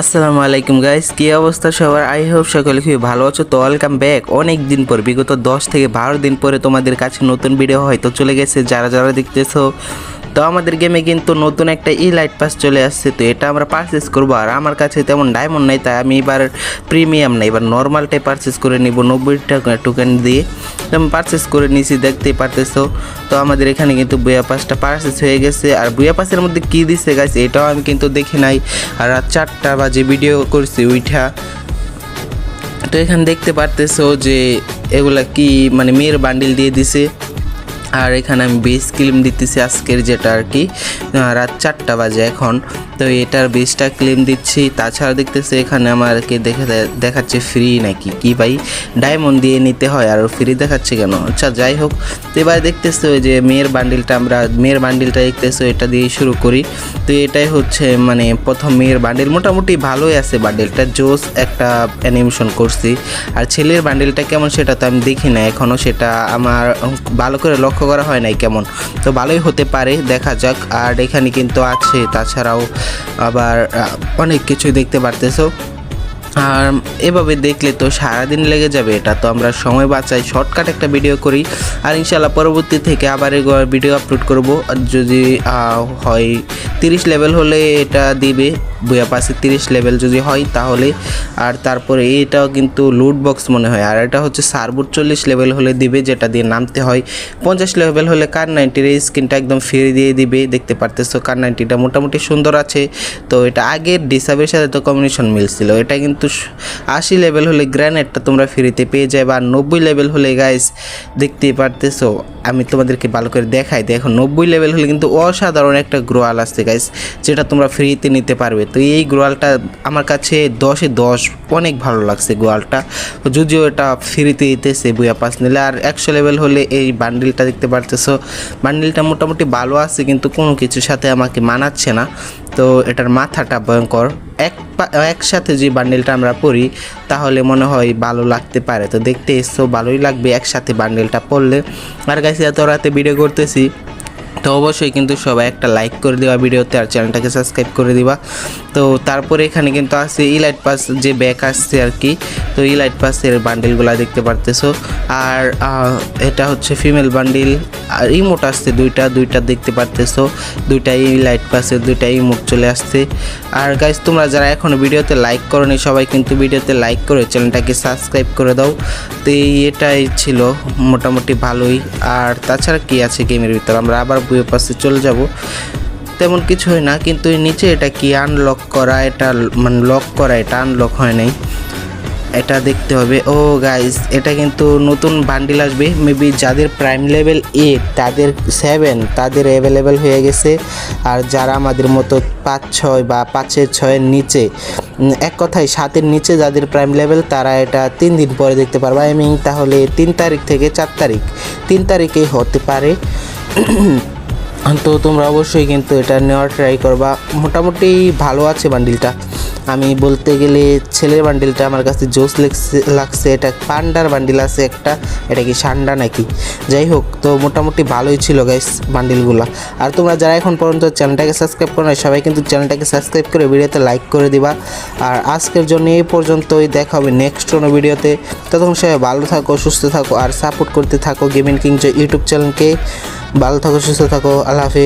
আসসালামু আলাইকুম গাইস কি অবস্থা সবার? আই হোপ সকলে খুবই ভালো আছো। তো ওয়েলকাম ব্যাক অনেক দিন পর, বিগত দশ থেকে বারো দিন পরে তোমাদের কাছে নতুন ভিডিও হয়তো চলে গেছে। যারা যারা দেখতেছো তো আমাদের গেমে কিন্তু নতুন একটা ই লাইট পাস চলে আসছে, তো এটা আমরা পারচেস করব। আর আমার কাছে তেমন ডায়মন্ড নাই, তাই আমি এবার প্রিমিয়াম নাই এবার নর্মালটাই পারচেস করে নিব, নব্বই টাকা টোকেন দিয়ে। তো আমি পারচেস করে নিয়েছি দেখতেই পারতেছো। তো আমাদের এখানে কিন্তু বুয়া পাসটা পারচেস হয়ে গেছে। আর বুয়া পাসের মধ্যে কী দিচ্ছে গাছ এটাও আমি কিন্তু দেখি নাই। আর রাত চারটা বাজে ভিডিও করছি উইঠা। তো এখানে দেখতে পারতেছো যে এগুলা কি মানে মেয়ের বান্ডিল দিয়ে দিছে। আর এখানে আমি বেস ক্লিম দিতেছি আজকের যেটা আর কি। রাত চারটা বাজে এখন। তো এটার বেসটা ক্লিম দিচ্ছি। তাছাড়া দেখতেছি এখানে আমাকে দেখে দেখাচ্ছে ফ্রি নাকি কি ভাই? ডায়মন্ড দিয়ে নিতে হয় আর ফ্রি দেখাচ্ছে কেন? আচ্ছা যাই হোক। তো এবার দেখতেছি ওই যে মেয়ের বান্ডিলটা আমরা মেয়ের বান্ডিলটা দেখতেছো এটা দিয়ে শুরু করি। তো এটাই হচ্ছে মানে প্রথম মেয়ের বান্ডিল মোটামুটি ভালোই আছে বান্ডিলটা জোস একটা অ্যানিমেশন করছি। আর ছেলের বান্ডিলটা কেমন সেটা তো আমি দেখি না এখনও সেটা আমার ভালো করে লক্ষ্য করা হয় নাই কেমন। তো ভালোই হতে পারে, দেখা যাক। আর এখানে কিন্তু আছে, তাছাড়াও আবার অনেক কিছুই দেখতে পারতেছো। আর এভাবে দেখলে তো সারাদিন লেগে যাবে, এটা তো আমরা সময় বাঁচাই। শর্টকাট একটা ভিডিও করি, আর ইনশাল্লাহ পরবর্তী থেকে আবার ভিডিও আপলোড করব। যদি হয়, তিরিশ লেভেল হলে এটা দিবে। বইয়া পাশে তিরিশ লেভেল যদি হয় তাহলে। আর তারপরে এটাও কিন্তু লুট বক্স মনে হয়। আর এটা হচ্ছে সার্বুট চল্লিশ লেভেল হলে দিবে, যেটা দিয়ে নামতে হয়। পঞ্চাশ লেভেল হলে কার নাইনটির এই স্ক্রিনটা একদম ফ্রি দিয়ে দিবে, দেখতে পারতেছো কার নাইনটিটা মোটামুটি সুন্দর আছে। তো এটা আগের ডিসাবের সাথে তো কম্বিনেশন মিলছিল। এটা কিন্তু আশি লেভেল হলে গ্র্যানেডটা তোমরা ফ্রিতে পেয়ে যাবে আর নব্বই লেভেল হলে গাইস দেখতেই পারতেছো। আমি তোমাদেরকে ভালো করে দেখাই, দেখো নব্বই লেভেল হলে কিন্তু অসাধারণ একটা গ্রোয়াল আসছে গাইস যেটা তোমরা ফ্রিতে নিতে পারবে। তো এই গ্রোয়ালটা আমার কাছে দশে দশ অনেক ভালো লাগছে গোয়ালটা যদিও এটা ফ্রিতে দিতেছে বুয়া পাস নিলে, আর একশো লেভেল হলে এই বান্ডিলটা দেখতে পারতেছো বান্ডিলটা মোটামুটি ভালো আছে, কিন্তু কোনো কিছুর সাথে আমাকে মানাচ্ছে না। তো এটার মাথাটা ভয়ঙ্কর। এক একসাথে যে বান্ডেলটা আমরা পড়ি, তাহলে মনে হয় ভালো লাগতে পারে। তো দেখতে এসছো ভালোই লাগবে একসাথে বান্ডেলটা পড়লে। আর গাইছি এত রাতে ভিডিও করতেছি। তো অবশ্যই কিন্তু সবাই একটা লাইক করে দেওয়া ভিডিওতে আর চ্যানেলটাকে সাবস্ক্রাইব করে দিবা। তো তারপরে এখানে কিন্তু আছে ইলাইট পাস যে ব্যাক আসছে আর কি, তো ইলাইট পাসের বান্ডেলগুলো দেখতে পারতেছো। আর এটা হচ্ছে ফিমেল বান্ডিল আর ইমোট আসছে দুইটা দুইটা দেখতে পারতেছো। দুইটা ইলাইট পাসের দুইটা ইমোট চলে আসছে। আর গাইজ তোমরা যারা এখনও ভিডিওতে লাইক করোনি, সবাই কিন্তু ভিডিওতে লাইক করে চ্যানেলটাকে সাবস্ক্রাইব করে দাও। তো এটাই ছিল মোটামুটি ভালোই। আর তাছাড়া কি আছে গেমের ভিতর? আমরা আবার বইয়ের পাশে চলে যাব। তেমন কিছু হয় না, কিন্তু নিচে এটা কি আনলক করা, এটা মানে লক করা, এটা আনলক হয় নাই। এটা দেখতে হবে। ও গাইস এটা কিন্তু নতুন বান্ডিল আসবে। মেবি যাদের প্রাইম লেভেল এইট তাদের সেভেন তাদের অ্যাভেলেবেল হয়ে গেছে। আর যারা আমাদের মতো পাঁচ ছয় বা পাঁচের ছয়ের নিচে এক কথায় সাতের নিচে যাদের প্রাইম লেভেল তারা এটা তিন দিন পরে দেখতে পারবে। আই মিন তাহলে তিন তারিখ থেকে চার তারিখ, তিন তারিখেই হতে পারে। তো তোমরা অবশ্যই কিন্তু এটা নেওয়ার ট্রাই করবা। মোটামুটি ভালো আছে বান্ডিলটা আমি বলতে গেলে ছেলের বান্ডিলটা আমার কাছে জোস লেগছে- এটা পান্ডার বান্ডিল আছে একটা। এটা কি সান্ডা নাকি? যাই হোক, তো মোটামুটি ভালোই ছিল গাইস বান্ডিলগুলো আর তোমরা যারা এখন পর্যন্ত চ্যানেলটাকে সাবস্ক্রাইব করো না সবাই কিন্তু চ্যানেলটাকে সাবস্ক্রাইব করে ভিডিওতে লাইক করে দিবা। আর আজকের জন্য এই পর্যন্তই, দেখা হবে নেক্সট কোনো ভিডিওতে। ততক্ষণ সবাই ভালো থাকো, সুস্থ থাকো, আর সাপোর্ট করতে থাকো গেমিং কিং ইউটিউব চ্যানেলকে ভালো থাকো, সুস্থ থাকো, আল্লাহ হাফিজ।